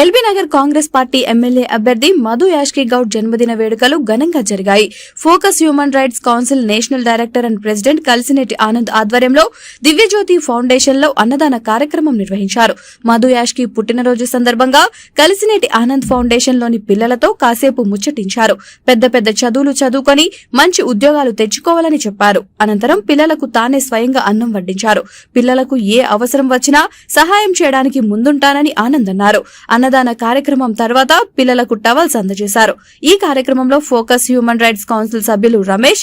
LB Nagar Congress party MLA అభ్యర్థి మధు యాష్కి గౌడ్ జన్మదిన వేడుకలు ఘనంగా జరిగాయి. Focus human rights council national director and president కలిసినేటి Anand ఆధ్వర్యంలో దివ్యజ్యోతి ఫౌండేషన్లో అన్నదాన కార్యక్రమం నిర్వహించారు. మధు యాష్కి పుట్టినరోజు సందర్భంగా కలిసినేటి ఆనంద్ ఫౌండేషన్లోని పిల్లలతో కాసేపు ముచ్చటించారు. పెద్ద పెద్ద చదువులు చదువుకొని మంచి ఉద్యోగాలు తెచ్చుకోవాలని చెప్పారు. అనంతరం పిల్లలకు తానే స్వయంగా అన్నం వడ్డించారు. పిల్లలకు ఏ అవసరం వచ్చినా సహాయం చేయడానికి ముందుంటానని ఆనంద్ అన్నారు. అన్నదాన కార్యక్రమం తర్వాత పిల్లలకు టవల్స్ అందజేశారు. ఈ కార్యక్రమంలో ఫోకస్ హ్యూమన్ రైట్స్ కౌన్సిల్ సభ్యులు రమేష్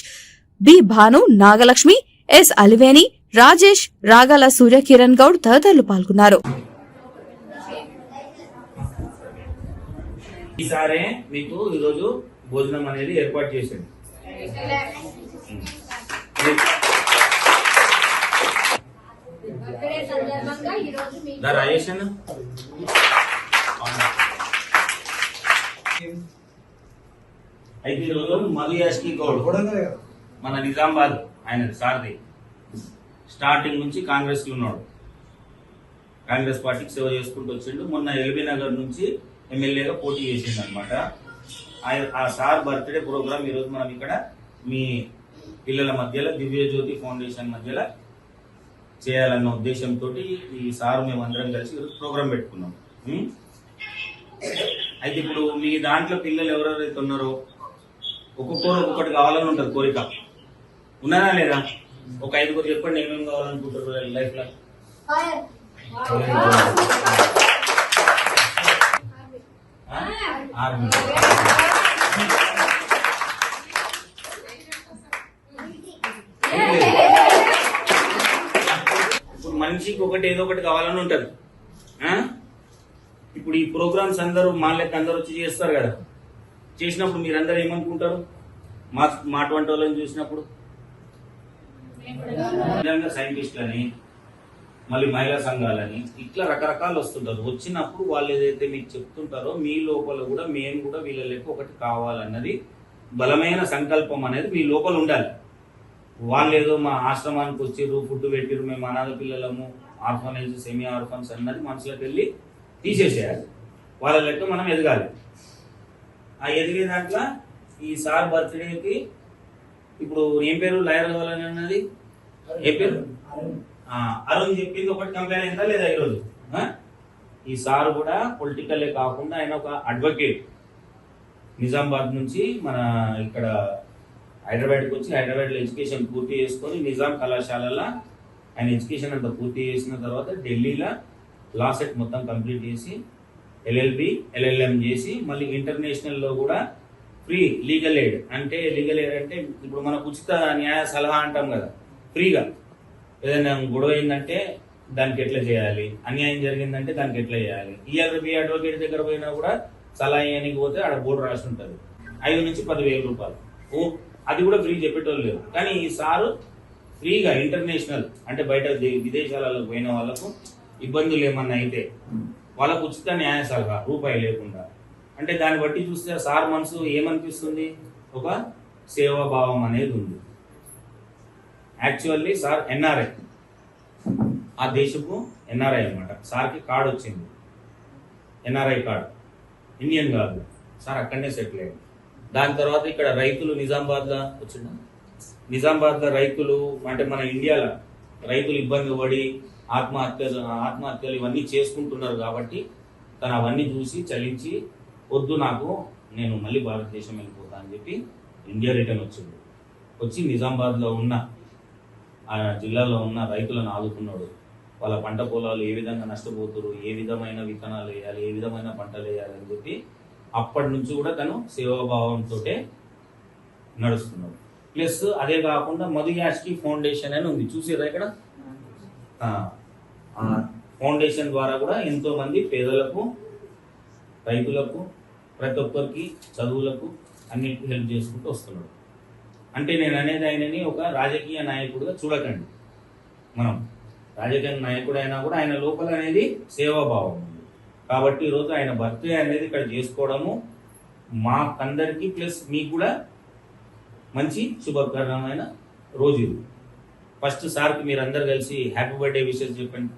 బి భాను నాగలక్ష్మి ఎస్ అలివేని రాజేష్ రాగాల సూర్యకిరణ్ గౌడ్ తదితరులు పాల్గొన్నారు. ఈసారే మీకు ఈరోజు భోజనం అనేది ఏర్పాటు చేసింది బర్త్డే సందర్భంగా ఈరోజు మీ దా రాజేష్ అన్న మధు యాష్కి గౌడ్ మన నిజామాబాద్ ఆయన సారథి స్టార్టింగ్ నుంచి కాంగ్రెస్లో ఉన్నాడు. కాంగ్రెస్ పార్టీకి సేవ చేసుకుంటూ వచ్చిండు. మొన్న ఎల్బీ నగర్ నుంచి ఎమ్మెల్యేగా పోటీ చేసిండు అనమాట ఆ సార్ బర్త్డే ప్రోగ్రామ్ ఈరోజు మనం ఇక్కడ మీ పిల్లల మధ్యలో దివ్యజ్యోతి ఫౌండేషన్ మధ్యలో చేయాలన్న ఉద్దేశంతో ఈ సార్ మేము అందరం కలిసి ప్రోగ్రాం ప్రోగ్రామ్ పెట్టుకున్నాం. అయితే ఇప్పుడు మీ దాంట్లో పిల్లలు ఎవరెవరైతే ఉన్నారో ఒక్కొక్కరు ఒక్కొక్కటి కావాలని ఉంటుంది కోరిక. ఉన్నారా లేదా? ఒక ఐదుగురు చెప్పండి ఏమేమి కావాలనుకుంటారు లైఫ్లో? ఆర్మీ ఇప్పుడు మనిషికి ఒకటి ఏదో ఒకటి కావాలని ఉంటది. ఇప్పుడు ఈ ప్రోగ్రామ్స్ అందరూ మా లెక్క అందరూ వచ్చి చేస్తారు కదా. చేసినప్పుడు మీరందరూ ఏమనుకుంటారు? మా మా వాళ్ళని చూసినప్పుడు? నిజంగా సైంటిస్టులని మళ్ళీ మహిళా సంఘాలని ఇట్లా రకరకాలు వస్తుంటారు. వచ్చినప్పుడు వాళ్ళు ఏదైతే మీకు చెప్తుంటారో మీ లోపల కూడా మేము కూడా వీళ్ళ లెక్క ఒకటి కావాలన్నది బలమైన సంకల్పం అనేది మీ లోపల ఉండాలి. వాళ్ళు ఏదో మా ఆశ్రమానికి వచ్చిర్రు ఫుడ్ పెట్టిర్రు మేము అనాథ పిల్లలము ఆర్ఫనైజ్ సెమీ ఆర్ఫన్స్ అన్నది మనసులోకి వెళ్ళి తీసేసేయాలి. వాళ్ళ లెక్క మనం ఎదగాలి. ఆ ఎదిగే దాంట్లో ఈ సార్ బర్త్డేకి ఇప్పుడు ఏం పేరు? లాయర్ కావాలని అన్నది? ఏ పేరు? అరుణ్ చెప్పింది ఒకటి కంప్లైంట్ అయిందా లేదా ఈరోజు? ఈ సార్ కూడా పొలిటికలే కాకుండా ఆయన ఒక అడ్వకేట్ నిజామాబాద్ నుంచి మన ఇక్కడ హైదరాబాద్కి వచ్చి హైదరాబాద్లో ఎడ్యుకేషన్ పూర్తి చేసుకొని నిజాం కళాశాలలో ఆయన ఎడ్యుకేషన్ అంతా పూర్తి చేసిన తర్వాత ఢిల్లీలో లాసెట్ మొత్తం కంప్లీట్ చేసి ఎల్ఎల్బి ఎల్ఎల్ఎం చేసి మళ్ళీ ఇంటర్నేషనల్లో కూడా ఫ్రీ లీగల్ ఎయిడ్. అంటే లీగల్ ఎయిడ్ అంటే ఇప్పుడు మనకు ఉచిత న్యాయ సలహా అంటాం కదా ఫ్రీగా. ఏదైనా గొడవ అయిందంటే దానికి ఎట్లా చేయాలి? అన్యాయం జరిగిందంటే దానికి ఎట్లా చేయాలి? ఈఆర్బి అడ్వకేట్ దగ్గర పోయినా కూడా సలహా ఇవ్వడానికి పోతే ఆడ బోర్డు రాసి ఉంటుంది ఐదు నుంచి పదివేల రూపాయలు. ఓ అది కూడా ఫ్రీ చెప్పేటోళ్ళు లేరు. కానీ ఈ సారు ఫ్రీగా ఇంటర్నేషనల్ అంటే బయట విదేశాలలో పోయిన వాళ్ళకు ఇబ్బందులు ఏమన్నా అయితే వాళ్ళకు ఉచిత న్యాయ సలహా రూపాయి లేకుండా. అంటే దాన్ని బట్టి చూస్తే సార్ మనసు ఏమనిపిస్తుంది? ఒక సేవాభావం అనేది ఉంది. Actually sir NRI. ఆ దేశపు ఎన్ఆర్ఐ అనమాట సార్కి కార్డు వచ్చింది. NRI card. ఇండియన్ కాదు. సార్ అక్కడనే సెటిల్ అయ్యింది దాని తర్వాత ఇక్కడ రైతులు నిజామాబాద్లో వచ్చిన నిజామాబాద్లో రైతులు అంటే మన ఇండియాలో రైతులు ఇబ్బంది పడి ఆత్మహత్యలు ఆత్మహత్యలు ఇవన్నీ చేసుకుంటున్నారు కాబట్టి తను అవన్నీ చూసి చలించి వద్దు నాకు నేను మళ్ళీ భారతదేశం వెళ్ళిపోతా అని చెప్పి ఇండియా రిటర్న్ వచ్చింది. వచ్చి నిజామాబాద్లో ఉన్న ఆ జిల్లాలో ఉన్న రైతులను ఆదుకున్నాడు. వాళ్ళ పంట పొలాలు ఏ విధంగా నష్టపోతున్నారు ఏ విధమైన విత్తనాలు వేయాలి ఏ విధమైన పంటలు వేయాలి అని చెప్పి అప్పటి నుంచి కూడా తను సేవాభావంతో నడుస్తున్నాడు. ప్లస్ అదే కాకుండా మధు యాష్కి ఫౌండేషన్ అని ఉంది. చూసారా ఇక్కడ? ఫౌండేషన్ ద్వారా కూడా ఎంతో మంది పేదలకు రైతులకు ప్రతి ఒక్కరికి చదువులకు అన్నిటికీ హెల్ప్ చేసుకుంటూ వస్తున్నాడు. అంటే నేను అనేది ఆయనని ఒక రాజకీయ నాయకుడిగా చూడకండి. మనం రాజకీయ నాయకుడు అయినా కూడా ఆయన లోపల అనేది సేవాభావం ఉంది. కాబట్టి ఈరోజు ఆయన బర్త్డే అనేది ఇక్కడ చేసుకోవడము మాకందరికి ప్లస్ మీకు కూడా మంచి శుభకరమైన రోజు ఇది. ఫస్ట్ సార్కి మీరు అందరు కలిసి హ్యాపీ బర్త్డే విషెస్ చెప్పండి.